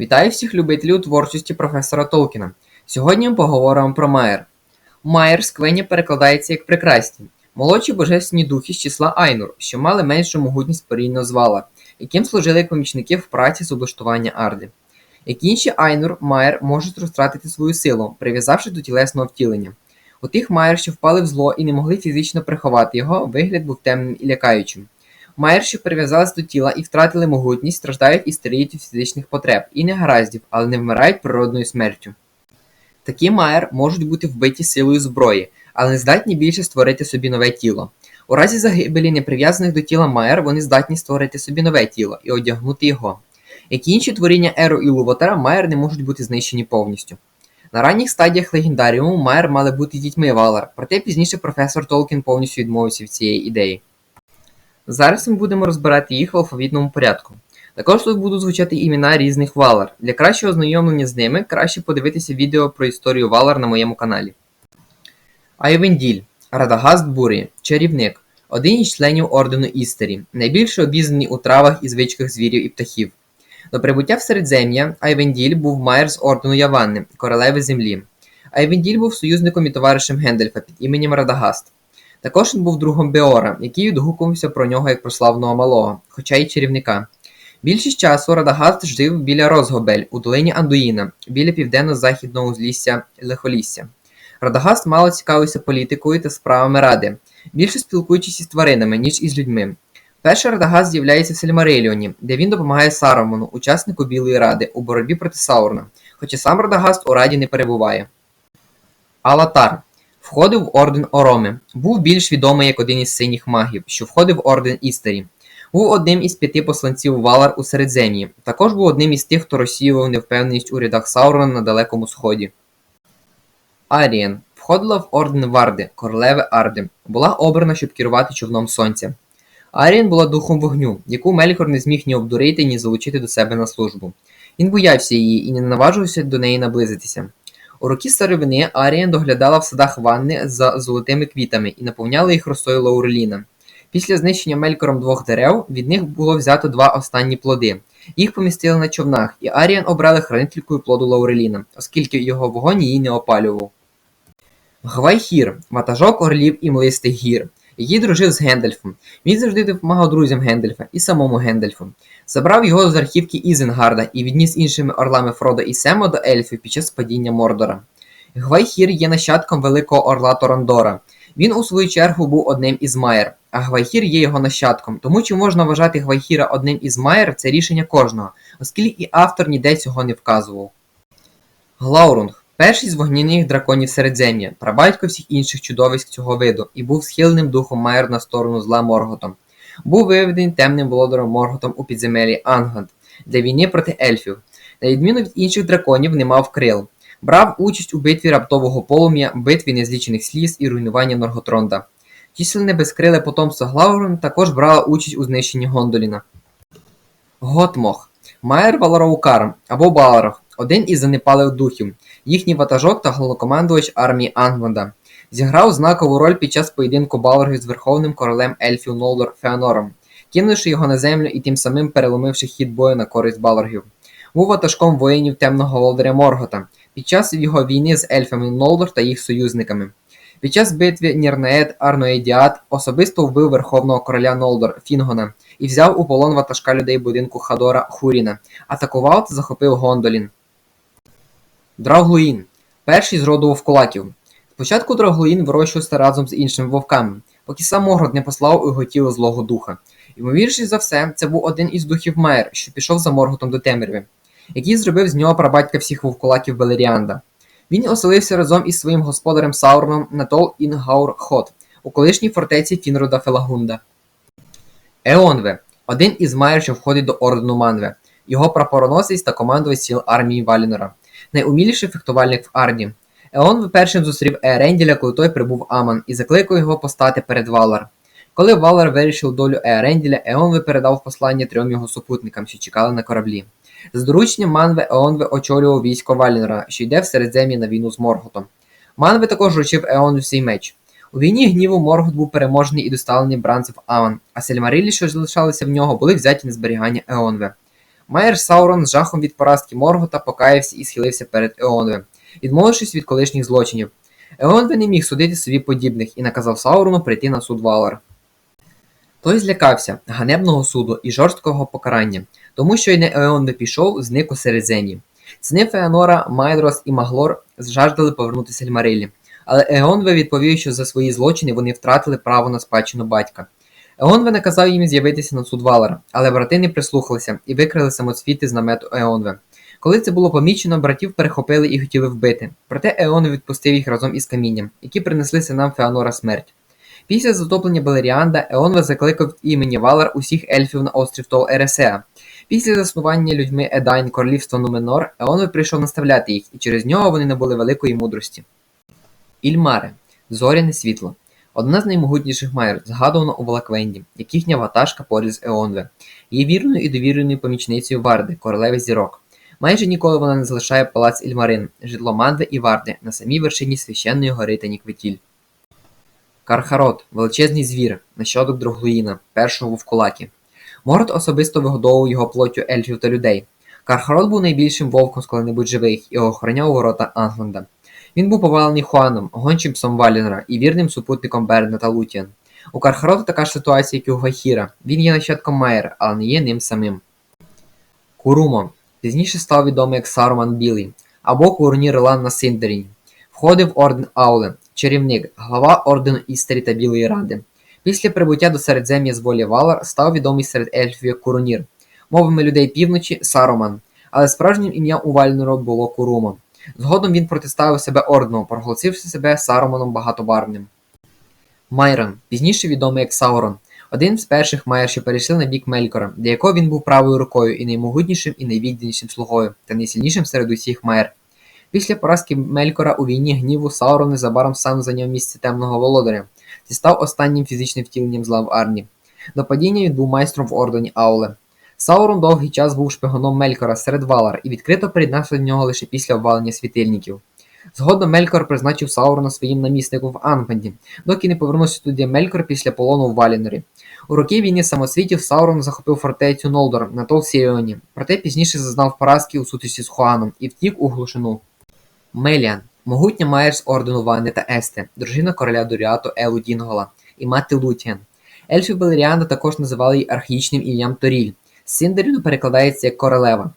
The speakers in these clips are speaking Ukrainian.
Вітаю всіх любителів творчості професора Толкіна. Сьогодні ми поговоримо про Майер. Майер з Квені перекладається як прекрасні, молодші божественні духи з числа Айнур, що мали меншу могутність порівняно з Вала, яким служили як помічники в праці з облаштування Арди. Як інші Айнур, Майер можуть розтратити свою силу, прив'язавши до тілесного втілення. У тих Майер, що впали в зло і не могли фізично приховати його, вигляд був темним і лякаючим. Майер, що прив'язались до тіла і втратили могутність, страждають і старіють фізичних потреб і негараздів, але не вмирають природною смертю. Такі Майер можуть бути вбиті силою зброї, але не здатні більше створити собі нове тіло. У разі загибелі неприв'язаних до тіла Майер вони здатні створити собі нове тіло і одягнути його. Як і інші творіння Еро і Лувотера, Майер не можуть бути знищені повністю. На ранніх стадіях легендаріуму Майер мали бути дітьми Валар, проте пізніше професор Толкін повністю відмовився від цієї ідеї. Зараз ми будемо розбирати їх в алфавітному порядку. Також тут будуть звучати імена різних Валар. Для кращого ознайомлення з ними краще подивитися відео про історію Валар на моєму каналі. Айвенділь Радагаст Бурі, чарівник, один із членів ордену Істері, найбільше обізнаний у травах і звичках звірів і птахів. До прибуття в Середзем'я Айвенділь був майер з ордену Яванни, королеви землі. Айвенділь був союзником і товаришем Гендельфа під іменем Радагаст. Також він був другом Беора, який відгукувався про нього як про славного малого, хоча й чарівника. Більшість часу Радагаст жив біля Розгобель у долині Андуїна, біля південно-західного узлісся Лихолісся. Радагаст мало цікавився політикою та справами ради, більше спілкуючись із тваринами, ніж із людьми. Перший Радагаст з'являється в Сельмареліоні, де він допомагає Саромону, учаснику Білої Ради, у боротьбі проти Саурона, хоча сам Радагаст у раді не перебуває. Алатар Входив в орден Ороми, був більш відомий як один із синіх магів, що входив в орден Істері. Був одним із п'яти посланців Валар у Середзем'ї, також був одним із тих, хто розсіював невпевненість у рядах Саурона на Далекому Сході. Арієн входила в орден Варди, королеви Арди, була обрана, щоб керувати човном сонця. Арієн була духом вогню, яку Мелькор не зміг ні обдурити, ні залучити до себе на службу. Він боявся її і не наважився до неї наблизитися. У роки старовини Арія доглядала в садах ванни за золотими квітами і наповняла їх росою Лауреліна. Після знищення Мелькором двох дерев від них було взято два останні плоди. Їх помістили на човнах, і Аріан обрали хранителькою плоду Лауреліна, оскільки його вогонь її не опалював. Гвайхір ватажок орлів і млистих гір, який дружив з Гендальфом. Він завжди допомагав друзям Гендальфа і самому Гендальфу. Забрав його з архівки Ізенгарда і відніс іншими орлами Фродо і Сема до ельфів під час падіння Мордора. Гвайхір є нащадком великого орла Торандора. Він, у свою чергу, був одним із Майер, а Гвайхір є його нащадком. Тому чи можна вважати Гвайхіра одним із Майер це рішення кожного, оскільки і автор ніде цього не вказував. Глаурунг перший з вогняних драконів Середзем'я, прабатько всіх інших чудовиськ цього виду, і був схиленим духом Майер на сторону зла Морготом. Був виведений темним володаром Морготом у підземелі Анганд для війни проти ельфів. На відміну від інших драконів, не мав крил. Брав участь у битві раптового полум'я, битві незлічених сліз і руйнуванні Норготронда. Численне безкриле потомство Глаурон також брало участь у знищенні Гондоліна. Готмох Майер Валараукар або Баларах один із занепалих духів, їхній ватажок та головнокомандувач армії Ангванда. Зіграв знакову роль під час поєдинку Балрогів з верховним королем ельфів Нолдор Феанором, кинувши його на землю і тим самим переломивши хід бою на користь Балрогів. Був ватажком воїнів темного володаря Моргота під час його війни з ельфами Нолдор та їх союзниками. Під час битви Нірнеет Арноедіат особисто вбив верховного короля Нолдор Фінгона і взяв у полон ватажка людей будинку Хадора Хуріна, атакував та захопив Гондолін. Драуглуїн перший з роду вовкулаків. Спочатку Драглоїн вирощувався разом з іншими вовками, поки сам Моргот не послав його тіло злого духа. Ймовірніше за все, це був один із духів Майер, що пішов за Морготом до темряви, який зробив з нього прабатька всіх вовкулаків Белеріанда. Він оселився разом із своїм господарем Сауроном на Тол Інгаур Хот у колишній фортеці Фінрода Фелагунда. Еонве один із Майер, що входить до ордену Манве, його прапороносець та командувач сіл армії Валінора, найуміліший фехтувальник в Арді. Еон першим зустрів Ееренділя, коли той прибув Аман, і закликав його постати перед Валар. Коли Валар вирішив долю Ееренділя, Еонве передав послання трьом його супутникам, що чекали на кораблі. З дорученням Манве Еонве очолював військо Валінора, що йде в Середзем'ї на війну з Морготом. Манве також вручив Еону свій меч. У війні гніву Моргот був переможений і доставлений бранців Аман, а Сельмарилі, що залишалися в нього, були взяті на зберігання Еонве. Майер Саурон з жахом від поразки Моргота покаявся і схилився перед Еонвем, відмовившись від колишніх злочинів. Еонве не міг судити собі подібних і наказав Саурону прийти на суд Валар. Той злякався ганебного суду і жорсткого покарання, тому що й не Еонве пішов, зник у Середзем'ї. Сини Феанора, Майдрос і Маглор зжаждали повернутися Ельмарилі, але Еонве відповів, що за свої злочини вони втратили право на спадщину батька. Еонве наказав їм з'явитися на суд Валара, але брати не прислухалися і викрили самоцвіти з намету Еонве. Коли це було помічено, братів перехопили і хотіли вбити. Проте Еонве відпустив їх разом із камінням, які принесли синам Феанора смерть. Після затоплення Белеріанда Еонве закликав імені Валар усіх ельфів на острів Тол Ересеа. Після заснування людьми Едайн королівства Нуменор Еонве прийшов наставляти їх, і через нього вони набули великої мудрості. Ільмаре зоряне світло. Одна з наймогутніших майор, згадувана у Волаквенді, як їхня ватажка поряд з Еонве, є вірною і довіреною помічницею Варди, королеви зірок. Майже ніколи вона не залишає палац Ільмарин, житло Манви і Варди на самій вершині священної гори Танікветіль. Кархарот величезний звір, нащадок Друглуїна, першого вовкулаки. Морд особисто вигодовував його плоттю ельфів та людей. Кархарот був найбільшим вовком з коли-небудь живих і охороняв ворота Англанда. Він був повалений Хуаном, гончим псом Валінора і вірним супутником Берна та Лутіан. У Кархарота така ж ситуація, як і у Гахіра. Він є нащадком Майера, але не є ним самим. Курумо пізніше став відомий як Саруман Білий або Курнір Лан на Синдеріні. Входив в орден Ауле, чарівник, глава ордену Істері та Білої Ради. Після прибуття до Середзем'я з волі Валар став відомий серед ельфів як Куронір, мовами людей півночі Саруман, але справжнім ім'ям у Вальнору було Курумо. Згодом він протиставив себе ордену, проголосивши себе Саруманом багатобарвним. Майрон, пізніше відомий як Саурон, один з перших майер, що перейшли на бік Мелькора, для якого він був правою рукою і наймогутнішим і найвідданішим слугою, та найсильнішим серед усіх майер. Після поразки Мелькора у війні гніву Саурон незабаром сам зайняв місце темного володаря і став останнім фізичним втіленням зла в Арні. До падіння він був майстром в ордені Ауле. Саурон довгий час був шпигуном Мелькора серед Валар і відкрито приєднався до нього лише після обвалення світильників. Згодом Мелькор призначив Саурона своїм намісником в Ангванді, доки не повернувся туди Мелькор після полону в Валінорі. У роки війни самоцвітів Саурон захопив фортецю Нолдор на Толсіріоні, проте пізніше зазнав поразки у сутичці з Хуаном і втік у глушину. Меліан могутня майер з ордену Ванни та Есте, дружина короля Доріату Елу Дінгола і мати Лутіан. Ельфи Белеріана також називали її архаїчним ім'ям Торіль. Синдеріну перекладається як королева.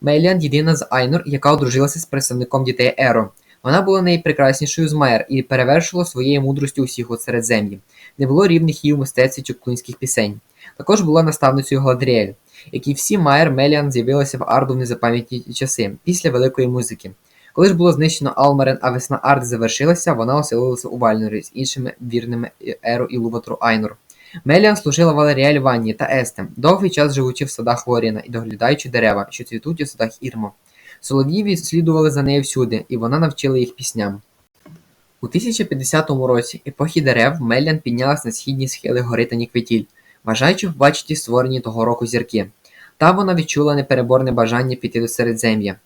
Меліан єдина з Айнор, яка одружилася з представником дітей Еро. Вона була найпрекраснішою з Майер і перевершила своєю мудростю усіх у Середзем'ї. Не було рівних її в мистецтві чуклунських пісень. Також була наставницею Гладріель, як і всі Майер Меліан з'явилася в Арду в незапам'ятні часи, після великої музики. Коли ж було знищено Алмарен, а весна Арди завершилася, вона оселилася у Вальнорі з іншими вірними Еру і Луватру Айнор. Меліан служила Валеріель Ванні та Естем, довгий час живучи в садах Лоріна і доглядаючи дерева, що цвітуть у садах Ірмо. Солов'ї слідували за нею всюди, і вона навчила їх пісням. У 1050 році епохі дерев Меліан піднялась на східні схили гори Танікветіль, бажаючи побачити створені того року зірки. Та вона відчула непереборне бажання піти до Середзем'я.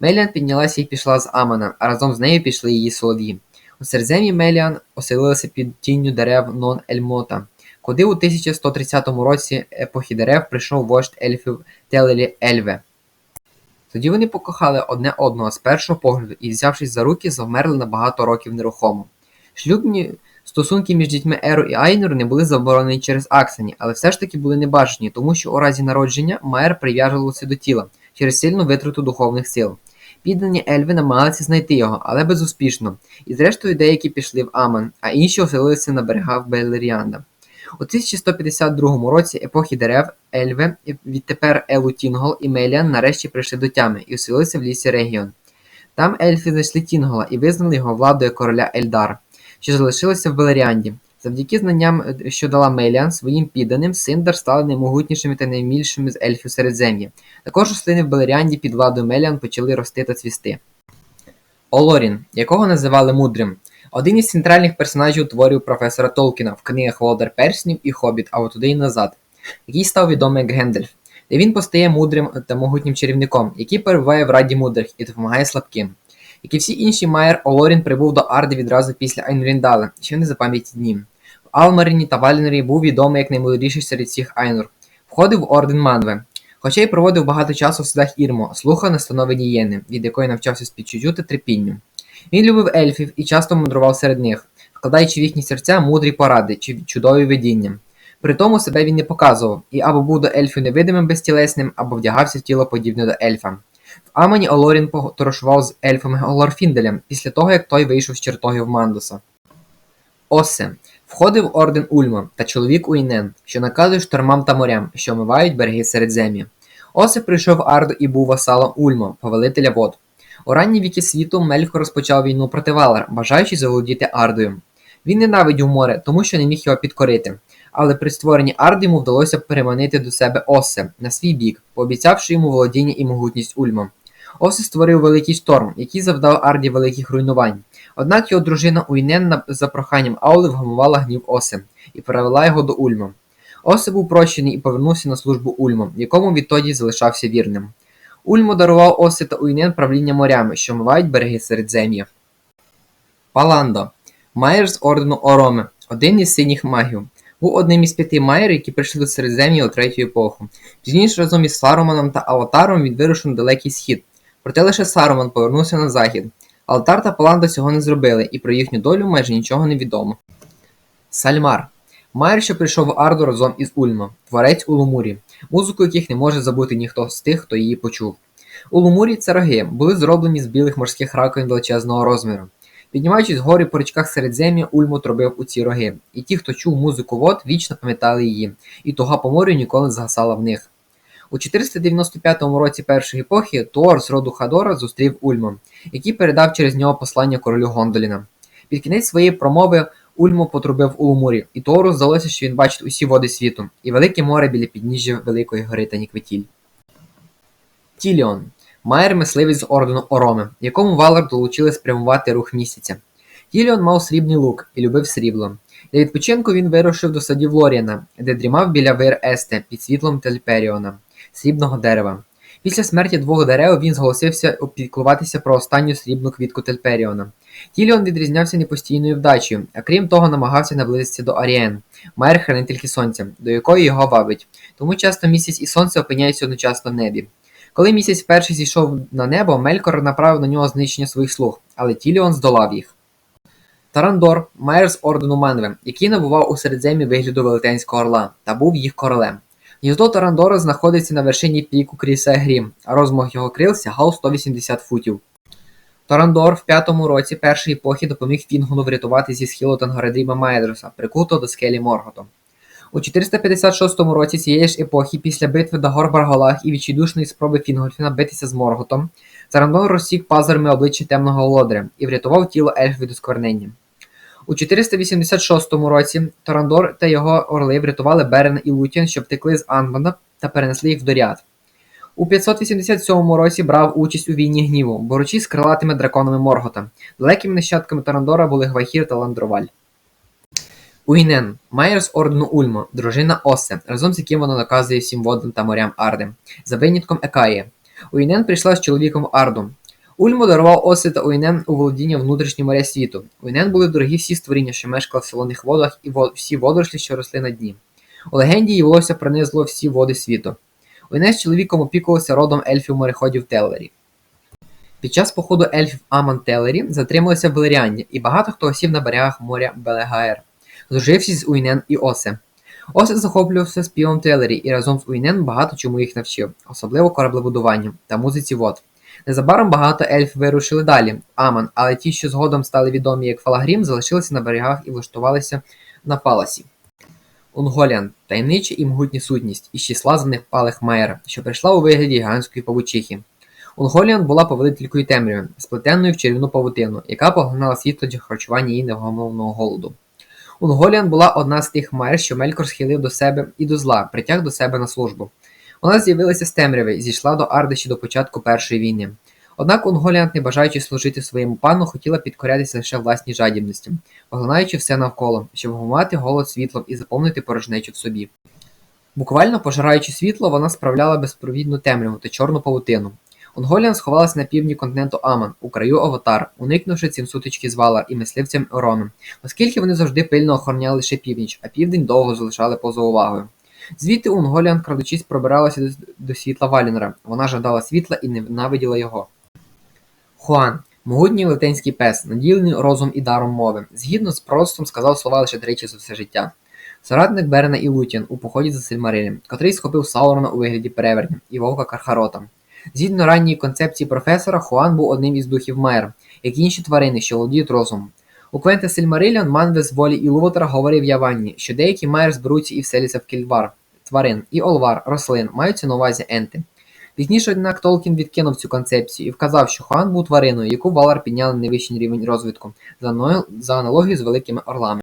Меліан піднялася і пішла з Амана, а разом з нею пішли її солов'ї. У Середзем'ї Меліан оселилася під тінню дерев Нон Ельмота, куди у 1130 році епохі дерев прийшов вождь ельфів Телелі Ельве. Тоді вони покохали одне одного з першого погляду і, взявшись за руки, завмерли на багато років нерухомо. Шлюбні стосунки між дітьми Еру і Айнор не були заборонені через Аксані, але все ж таки були небажані, тому що у разі народження Майер прив'яжувався до тіла через сильну витрату духовних сил. Піддані Ельви намагалися знайти його, але безуспішно, і зрештою деякі пішли в Аман, а інші оселилися на берегах Белеріанда. У 1152 році епохи дерев Ельве, відтепер Елу Тінгол і Меліан нарешті прийшли до тями і оселилися в лісі Регіон. Там ельфи знайшли Тінгола і визнали його владою короля Ельдар, що залишилося в Белеріанді. Завдяки знанням, що дала Меліан своїм підданим, Синдар стали наймогутнішими та наймільшими з ельфів Середзем'я. Також рослини в Белеріанді під владою Меліан почали рости та цвісти. Олорін, якого називали мудрим, один із центральних персонажів творів професора Толкіна в книгах Володар Перснів і Хобіт, а туди й назад, який став відомий як Гендальф, де він постає мудрим та могутнім чарівником, який перебуває в раді мудрих і допомагає слабким. Як і всі інші Майер, Олорін прибув до Арди відразу після Айнріндала, ще не за пам'яті дні. В Алмаріні та Валінорі був відомий як наймудріший серед всіх Айнур. Входив в орден Манве. Хоча й проводив багато часу в садах Ірмо, слухав настанови Нієни, від якої навчався співчуттю та терпінню. Він любив ельфів і часто мудрував серед них, вкладаючи в їхні серця мудрі поради чи чудові видіння. При тому себе він не показував і або був до ельфів невидимим безтілесним, або вдягався в тіло подібне до ельфа. В Амані Олорін поторошував з ельфом Глорфінделем після того, як той вийшов з чертогів Мандуса. Осе входив орден Ульма та чоловік Уйнен, що наказує штормам та морям, що омивають береги Середзем'я. Осе прийшов Арду і був васалом Ульма, повелителя вод. У ранні віки світу Мелько розпочав війну проти Валар, бажаючи заволодіти Ардою. Він ненавидів море, тому що не міг його підкорити. Але при створенні Арди йому вдалося переманити до себе Осе на свій бік, пообіцявши йому володіння і могутність Ульма. Осе створив великий шторм, який завдав Арді великих руйнувань. Однак його дружина Уйненна за проханням Аули вгамувала гнів Осе і перевела його до Ульма. Осе був прощений і повернувся на службу Ульма, якому відтоді залишався вірним. Ульмо дарував Осе та Уйнен правління морями, що мивають береги Середзем'я. Паландо Майер з ордену Ороми, один із синіх магів. Був одним із п'яти майер, які прийшли до Середзем'я у третю епоху. Пізніше разом із Саруманом та Аватаром він вирушив на далекий схід. Проте лише Саруман повернувся на захід. Алтар та Паланда цього не зробили, і про їхню долю майже нічого не відомо. Сальмар Майер, прийшов Арду разом із Ульма, творець Улумурі, музику яких не може забути ніхто з тих, хто її почув. Улумурі це роги, були зроблені з білих морських раковин величезного розміру. Піднімаючись гори по річках Середзем'я, Ульмо робив у ці роги, і ті, хто чув музику вод, вічно пам'ятали її, і туга по морю ніколи не згасала в них. У 495 році першої епохи Туор з роду Хадора зустрів Ульмо, який передав через нього послання королю Гондоліна. Під кінець своєї промови Ульмо потрубив у Лумурі, і Туору здалося, що він бачить усі води світу, і велике море біля підніжжя Великої гори та Танікветіль. Тіліон Майер мисливець з ордену Ороми, якому Валар долучили спрямувати рух місяця. Тіліон мав срібний лук і любив срібло. Для відпочинку він вирушив до садів Лоріана, де дрімав біля вир Есте під світлом Тельперіона, срібного дерева. Після смерті двох дерев він зголосився опіклуватися про останню срібну квітку Тельперіона. Тіліон відрізнявся непостійною вдачею, а крім того, намагався наблизитися до Аріен, майер хранительки сонця, до якої його вабить. Тому часто місяць і сонце опиняються одночасно в небі. Коли місяць вперше зійшов на небо, Мелькор направив на нього знищення своїх слуг, але Тіліон здолав їх. Тарандор, майер з ордену Манве, який набував у середземі вигляду велетенського орла та був їх королем. Гніздо Тарандора знаходиться на вершині піку Крісе Грім, а розмах його крил сягав 180 футів. Тарандор в п'ятому році першої епохи допоміг Фінгуну врятувати зі схилу Тангаредрима Майдроса, прикутого до скелі Морготом. У 456 році цієї ж епохи, після битви на гор Барголах і відчайдушної спроби Фінгольфіна битися з Морготом, Тарандор розсік пазурами обличчя темного володаря і врятував тіло ельф від осквернення. У 486 році Тарандор та його орли врятували Берена і Лутін, що втекли з Анбана та перенесли їх в Доріат. У 587 році брав участь у війні гніву, борючись з крилатими драконами Моргота. Далекими нащадками Тарандора були Гвайхір та Ландроваль. Уйнен, майер з ордену Ульмо, дружина Осе, разом з яким вона наказує всім водам та морям Арди, за винятком Екаї. Уйнен прийшла з чоловіком Арду. Ульмо дарував Осе та Уйнен у володіння внутрішнього моря світу. Уйнен були дорогі всі створіння, що мешкали в солоних водах, і всі водорослі, що росли на дні. У легенді її волосся пронизло всі води світу. Уйнен з чоловіком опікувався родом ельфів мореходів Теллері. Під час походу ельфів Аман Теллері затрималися в Белеріанді, і багато хто осів на берегах моря Белегаер, здружившись з Уйнен і Осе. Осе захоплювався співом Теллері і разом з Уйнен багато чому їх навчив, особливо кораблебудуванню та музиці вод. Незабаром багато ельф вирушили далі, Аман, але ті, що згодом стали відомі як Фалагрім, залишилися на берегах і влаштувалися на Паласі. Унголян таємнича і могутня сутність із числа за них палих Майера, що прийшла у вигляді гігантської павучихи. Унголіан була повелителькою темряви, сплетеною в чарівну павутину, яка поглинала світло для харчування її невгомовного голоду. Унголіан була одна з тих майр, що Мелькор схилив до себе і до зла, притяг до себе на службу. Вона з'явилася з темряви і зійшла до Арди ще до початку першої війни. Однак Унголіант, не бажаючи служити своєму пану, хотіла підкорятися лише власній жадібності, поглинаючи все навколо, щоб вгамувати голод світлом і заповнити порожнечу в собі. Буквально пожираючи світло, вона справляла безпровідну темряву та чорну павутину. Унголіан сховалася на півдні континенту Аман, у краю Аватар, уникнувши цим сутички з Валар і мисливцям Ороном, оскільки вони завжди пильно охороняли лише північ, а південь довго залишали поза увагою. Звідти Унголіан, крадучись, пробиралася до, світла Валінора. Вона жадала світла і ненавиділа його. Хуан, могутній велетенський пес, наділений розум і даром мови, згідно з пророцтвом сказав слова лише тричі за все життя. Соратник Берена і Лутін у поході за Сильмарилем, котрий схопив Саурона у вигляді перевертня і вовка Кархарота. Згідно ранньої концепції професора, Хуан був одним із духів Майер, як інші тварини, що володіють розумом. У Квенте Сильмариліон Манвес волі і Лувотера говорив Яванні, що деякі Майер зберуться і вселяться в кільвар, тварин, і олвар, рослин, маються на увазі енти. Пізніше, однак, Толкін відкинув цю концепцію і вказав, що Хуан був твариною, яку Валар підняли на найвищий рівень розвитку, за аналогією з великими орлами.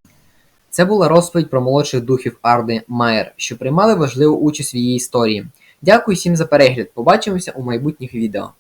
Це була розповідь про молодших духів Арди Майер, що приймали важливу участь в її історії. Дякую всім за перегляд. Побачимося у майбутніх відео.